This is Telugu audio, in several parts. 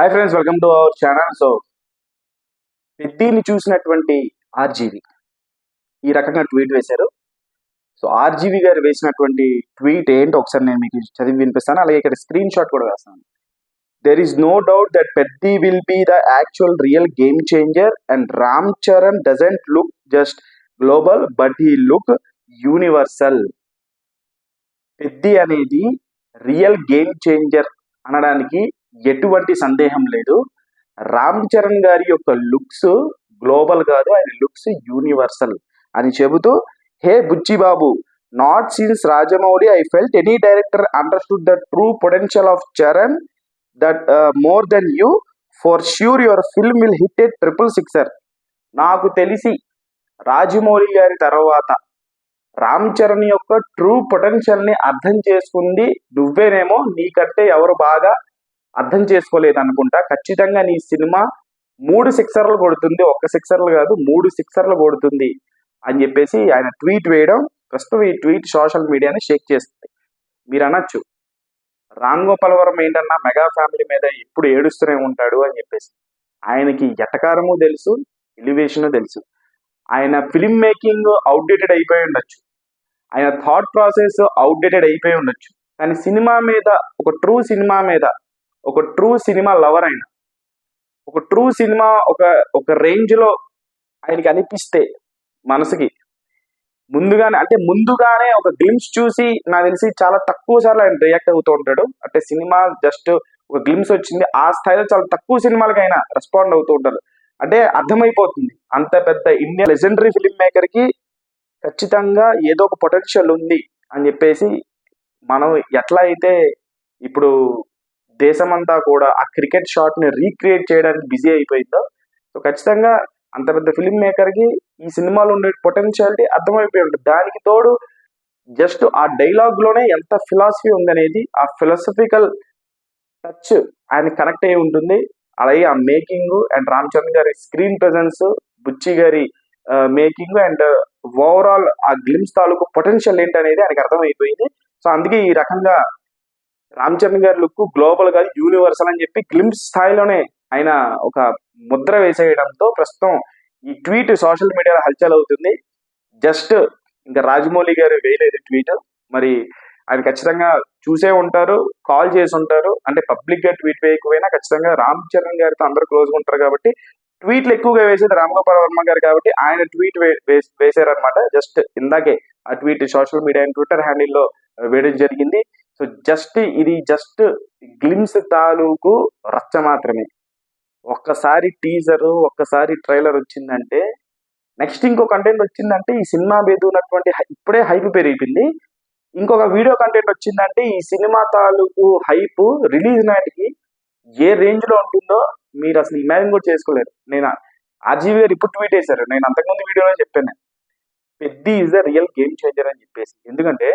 Hi friends welcome to our channel so పెద్దీని చూసినటువంటి ఆర్జీవి ఈ రకంగా ట్వీట్ వేశారు. సో ఆర్జీవి గారు వేసినటువంటి ట్వీట్ ఏంటో ఒకసారి నేను మీకు చదివి వినిపిస్తాను. అలాగే ఇక్కడ స్క్రీన్ షాట్ కూడా వేస్తాను. There is no doubt that Peddi will be the actual real game changer and Ram Charan doesn't look just global but he look universal Peddi అనేది రియల్ గేమ్ చేంజర్ అనడానికి ఎటువంటి సందేహం లేదు. రామ్ చరణ్ గారి యొక్క లుక్స్ గ్లోబల్ కాదు. ఆయన లుక్స్ యూనివర్సల్ అని చెబుతూ hey Buchibabu not since Rajamouli. I felt any director understood the true potential of Charan that more than you. For sure your film will hit a triple sixer. నాకు తెలిసి రాజమౌళి గారి తర్వాత రామ్ చరణ్ యొక్క ట్రూ పొటెన్షియల్ని అర్థం చేసుకుంది నువ్వేనేమో. నీకంటే ఎవరు బాగా అర్థం చేసుకోలేదు అనుకుంటా ఖచ్చితంగా నీ సినిమా మూడు సిక్సర్లు కొడుతుంది. ఒక్క సిక్సర్లు కాదు మూడు సిక్సర్లు కొడుతుంది అని చెప్పేసి ఆయన ట్వీట్ వేయడం ప్రస్తుతం ఈ ట్వీట్ సోషల్ మీడియాని షేక్ చేస్తుంది. మీరు అనొచ్చు రామ్ గోపాలవరం ఏంటన్నా మెగా ఫ్యామిలీ మీద ఎప్పుడు ఏడుస్తూనే ఉంటాడు అని చెప్పేసి. ఆయనకి ఎటకారము తెలుసు ఎలివేషన్ తెలుసు. ఆయన ఫిలిం మేకింగ్ అవుట్డేటెడ్ అయిపోయి ఉండొచ్చు. ఆయన థాట్ ప్రాసెస్ అవుట్డేటెడ్ అయిపోయి ఉండొచ్చు. కానీ సినిమా మీద ఒక ట్రూ సినిమా మీద ఒక ట్రూ సినిమా లవర్ అయిన ఒక ట్రూ సినిమా ఒక ఒక రేంజ్లో ఆయనకి అనిపిస్తే మనసుకి ముందుగానే అంటే ముందుగానే ఒక గ్లిమ్స్ చూసి నాకు తెలిసి చాలా తక్కువ సార్లు ఆయన రియాక్ట్ అవుతూ ఉంటాడు. అంటే సినిమా జస్ట్ ఒక గ్లిమ్స్ వచ్చింది ఆ స్థాయిలో చాలా తక్కువ సినిమాలకి ఆయన రెస్పాండ్ అవుతూ ఉంటారు. అంటే అర్థమైపోతుంది అంత పెద్ద ఇండియన్ లెజెండరీ ఫిల్మ్ మేకర్కి ఖచ్చితంగా ఏదో ఒక పొటెన్షియల్ ఉంది అని చెప్పేసి మనం ఎట్లా అయితే ఇప్పుడు దేశమంతా కూడా ఆ క్రికెట్ షాట్ని రీక్రియేట్ చేయడానికి బిజీ అయిపోయిందో. సో ఖచ్చితంగా అంత పెద్ద ఫిలిం మేకర్కి ఈ సినిమాలో ఉండే పొటెన్షియాలిటీ అర్థమైపోయి ఉంటుంది. దానికి తోడు జస్ట్ ఆ డైలాగ్లోనే ఎంత ఫిలాసఫీ ఉందనేది ఆ ఫిలాసఫికల్ టచ్ ఆయన కనెక్ట్ అయి ఉంటుంది. అలాగే ఆ మేకింగ్ అండ్ రామ్ చంద్ర గారి స్క్రీన్ ప్రెజెన్స్ బుచ్చి గారి మేకింగ్ అండ్ ఓవరాల్ ఆ గ్లిమ్స్ తాలూకు పొటెన్షియల్ ఏంటనేది ఆయనకు అర్థమైపోయింది. సో అందుకే ఈ రకంగా రామ్ చరణ్ గారి లుక్ గ్లోబల్గా యూనివర్సల్ అని చెప్పి గ్లిమ్స్ స్థాయిలోనే ఆయన ఒక ముద్ర వేసేయడంతో ప్రస్తుతం ఈ ట్వీట్ సోషల్ మీడియాలో హల్చల్ అవుతుంది. జస్ట్ ఇంకా రాజమౌళి గారు వేయలేదు ట్వీట్. మరి ఆయన ఖచ్చితంగా చూసే ఉంటారు కాల్ చేసి ఉంటారు. అంటే పబ్లిక్గా ట్వీట్ వేయకపోయినా ఖచ్చితంగా రామ్ చరణ్ గారితో అందరూ క్లోజ్ ఉంటారు కాబట్టి ట్వీట్లు ఎక్కువగా వేసేది రామ్ గోపాల్ వర్మ గారు కాబట్టి ఆయన ట్వీట్ వేసారనమాట జస్ట్ ఇందాకే ఆ ట్వీట్ సోషల్ మీడియా ట్విట్టర్ హ్యాండిల్లో వేయడం జరిగింది. సో జస్ట్ ఇది జస్ట్ గ్లిమ్స్ తాలూకు రచ్చ మాత్రమే. ఒక్కసారి టీజర్ ఒక్కసారి ట్రైలర్ వచ్చిందంటే నెక్స్ట్ ఇంకో కంటెంట్ వచ్చిందంటే ఈ సినిమా మీద ఉన్నటువంటి ఇప్పుడే హైప్ పెరిగిపోయింది. ఇంకొక వీడియో కంటెంట్ వచ్చిందంటే ఈ సినిమా తాలూకు హైప్ రిలీజ్ నాటికి ఏ రేంజ్లో ఉంటుందో మీరు అసలు ఇమాజిన్ కూడా చేసుకోలేరు. నేను ఆర్జీవి గారు ఇప్పుడు ట్వీట్ వేశారు నేను అంతకుముందు వీడియోలో చెప్పాను. పెద్ద is the real game changer అని చెప్పేసి. ఎందుకంటే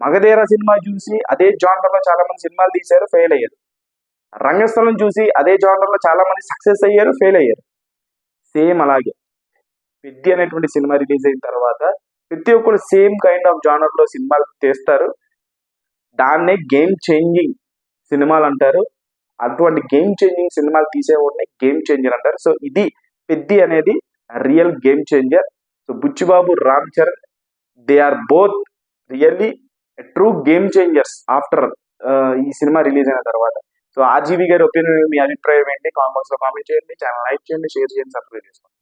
మగధీర సినిమా చూసి అదే జానర్లో చాలా మంది సినిమాలు తీశారు ఫెయిల్ అయ్యారు. రంగస్థలం చూసి అదే జానర్లో చాలా మంది సక్సెస్ అయ్యారు ఫెయిల్ అయ్యారు. సేమ్ అలాగే. పెద్ది అనేటువంటి సినిమా రిలీజ్ అయిన తర్వాత ప్రతి ఒక్కరు సేమ్ కైండ్ ఆఫ్ జానర్లో సినిమాలు తీస్తారు. దాన్నే గేమ్ చేంజింగ్ సినిమాలు అంటారు. అటువంటి గేమ్ చేంజింగ్ సినిమాలు తీసేవాడిని గేమ్ చేంజర్ అంటారు. సో ఇది పెద్ది అనేది real game changer so Buchibabu Ram Charan they are both really true game changers after ఈ సినిమా రిలీజ్ అయిన తర్వాత. సో ఆర్జీవి గారి ఒపీనియన్ మీ అభిప్రాయం ఏంటి? కామెంట్స్లో కామెంట్ చేయండి. ఛానల్ లైక్ చేయండి. షేర్ చేయండి. సబ్స్క్రైబ్ చేసుకోండి.